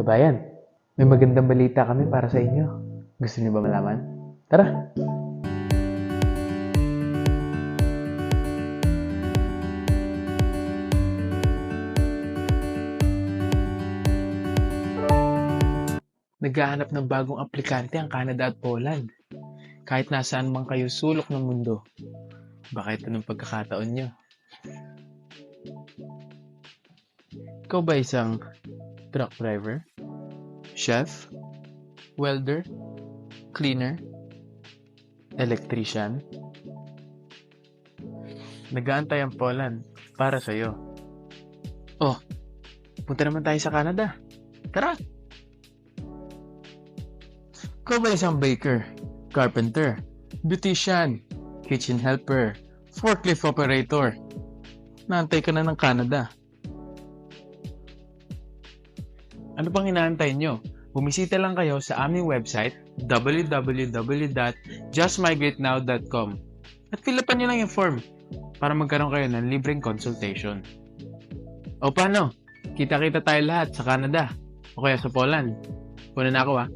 Kabayan, may magandang balita kami para sa inyo. Gusto niyo ba malaman? Tara! Naghahanap ng bagong aplikante ang Canada at Poland. Kahit nasaan man kayo sulok ng mundo. Baka ito ng pagkakataon nyo. Ikaw ba isang truck driver? Chef? Welder? Cleaner? Electrician? Nag-aantay ang Poland para sa'yo. Oh, punta naman tayo sa Canada. Tara! Ikaw ba isang baker, carpenter, beautician, kitchen helper, forklift operator? Naantay ka na ng Canada. Ano pang inaantay nyo? Bumisita lang kayo sa aming website www.justmigratenow.com at fill upan nyo lang yung form para magkaroon kayo ng libreng consultation. O paano? Kita-kita tayo lahat sa Canada o kaya sa Poland. Kuna na ako ah.